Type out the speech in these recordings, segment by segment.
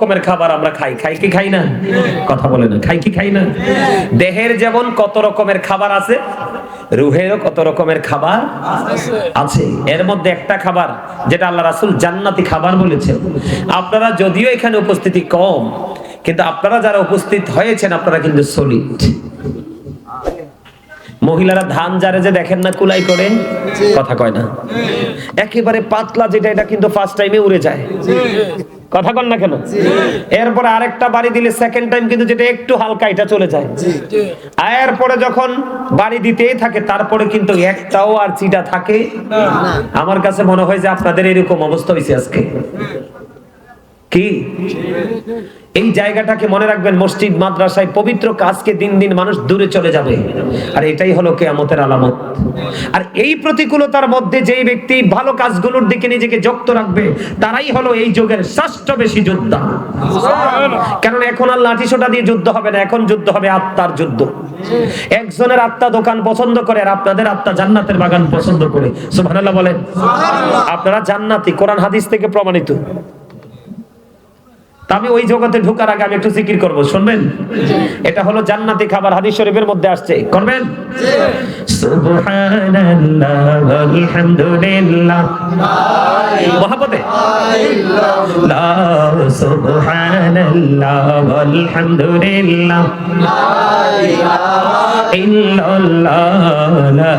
রকমের খাবার আমরা খাই। খাই কি খাই না? কথা বলে না। খাই কি খাই না? দেহের যেমন কত রকমের খাবার আছে, রুহেরও কত রকমের খাবার আছে। এর মধ্যে একটা খাবার যেটা আল্লাহ রাসূল জান্নাতি খাবার বলেছেন। আপনারা যদিও এখানে উপস্থিতি কম, কিন্তু আপনারা যারা উপস্থিত হয়েছেন, আপনারা কিন্তু সলিড মহিলারা ধান জারে যে দেখেন না, কুলাই করে, কথা কয় না। একেবারে পাতলা যেটা, এটা কিন্তু ফার্স্ট টাইমে উড়ে যায়। কথা কন না কেন? এরপরে আরেকটা বাড়ি দিলে সেকেন্ড টাইম কিন্তু যেটা একটু হালকা এটা চলে যায়। আর এরপরে যখন বাড়ি দিতেই থাকে তারপরে কিন্তু একটাও আর চিটা থাকে। আমার কাছে মনে হয় যে আপনাদের এরকম অবস্থা হয়েছে আজকে। কি? এই জায়গাটাকে মনে রাখবেন, মসজিদ, মাদ্রাসায় পবিত্র কাজকে দিন দিন মানুষ দূরে চলে যাবে। আর এটাই হলো কেয়ামতের আলামত। আর এই প্রতিকূলতার মধ্যে যেই ব্যক্তি ভালো কাজগুলোর দিকে নিজেকে যুক্ত রাখবে, তারাই হলো এই যুগের ষষ্ঠ বেশি যোদ্ধা। কারণ এখন আর লাঠি সোটা দিয়ে যুদ্ধ হবে না, এখন যুদ্ধ হবে আত্মার যুদ্ধ। একজনের আত্মা দোকান পছন্দ করে আর আপনাদের আত্মা জান্নাতের বাগান পছন্দ করে। সুবহানাল্লাহ বলেন। আপনারা জান্নাতি, কোরআন, হাদিস থেকে প্রমাণিত। তা আমি ওই জগতে ঢোকার আগে আমি একটু জিকির করব শুনবেন? এটা হলো জান্নাতি খাবার হাদিস শরীফের মধ্যে আসছে। করবেন? সুবহানাল্লাহ মহাপতে ইল্লাল্লাহ।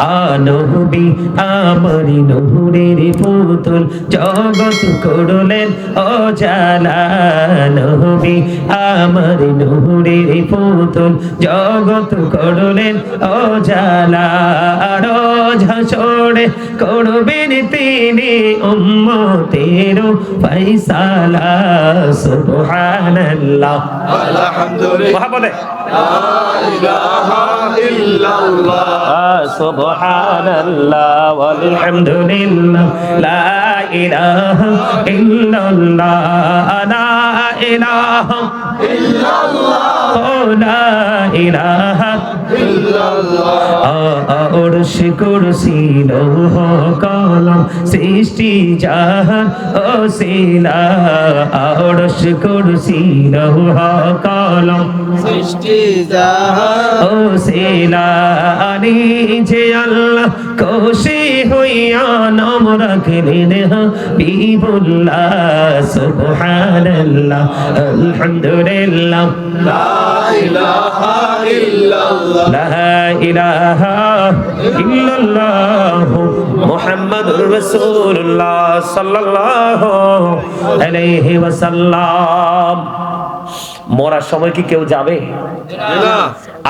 আনবি, আমরি নহুরের পুতুল জগৎ করলেন, ও জালা নবী আমার নহুরের পুতুল জগৎ করলেন, ও জালা রোজ হাসরে করবেন তিনি উম্মতের ফয়সালা, সুবহানাল্লাহ। আলহামদুলিল্লাহ। মহাপদে। সুবহানাল্লাহ ওয়ালহামদুলিল্লাহ। লা ইলাহা ইল্লাল্লাহ। লা ইলাহা ইল্লাল্লাহ। লা ইলাহা অর্শ কুরসি লৌহ কলম সৃষ্টি জাহান ও শিলা অর্শ কুরসি লৌহ কলম সৃষ্টি জাহান ও শিলানি যে আল্লাহ খুশি হইয়া নাম রাখলেন হাবিবুল্লাহ সুবহানাল্লাহ আলহামদুলিল্লাহ। লা ইলাহা ইল্লাল্লাহ। লা ইলাহা ইল্লাল্লাহ মুহাম্মাদুর রাসূলুল্লাহ সাল্লাল্লাহু আলাইহি ওয়াসাল্লাম। মরার সময় কি কেউ যাবে?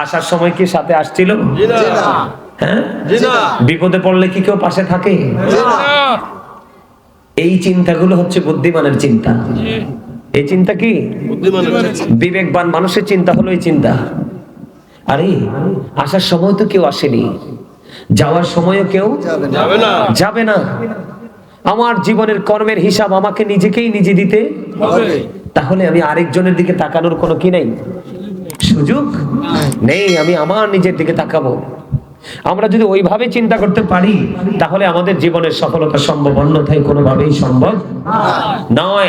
আসার সময় কি সাথে আসছিল? হ্যাঁ? বিপদে পড়লে কি কেউ পাশে থাকে? এই চিন্তাগুলো হচ্ছে বুদ্ধিমানের চিন্তা। এই চিন্তা কি? বিবেকবান মানুষের চিন্তা হলো এই চিন্তা। আরে আসার সময় তো কেউ আসেনি। যাওয়ার সময়ও কেউ যাবে না। যাবে না। আমার জীবনের কর্মের হিসাব আমাকে নিজেকেই নিজে দিতে তাহলে আমি আরেকজনের দিকে তাকানোর কোনো কি নাই? সুযোগ নেই আমি আমার নিজের দিকে তাকাবো। আমরা যদি ওইভাবে চিন্তা করতে পারি তাহলে আমাদের জীবনের সফলতা সম্ভব অন্যথায় কোনোভাবেই সম্ভব নয়।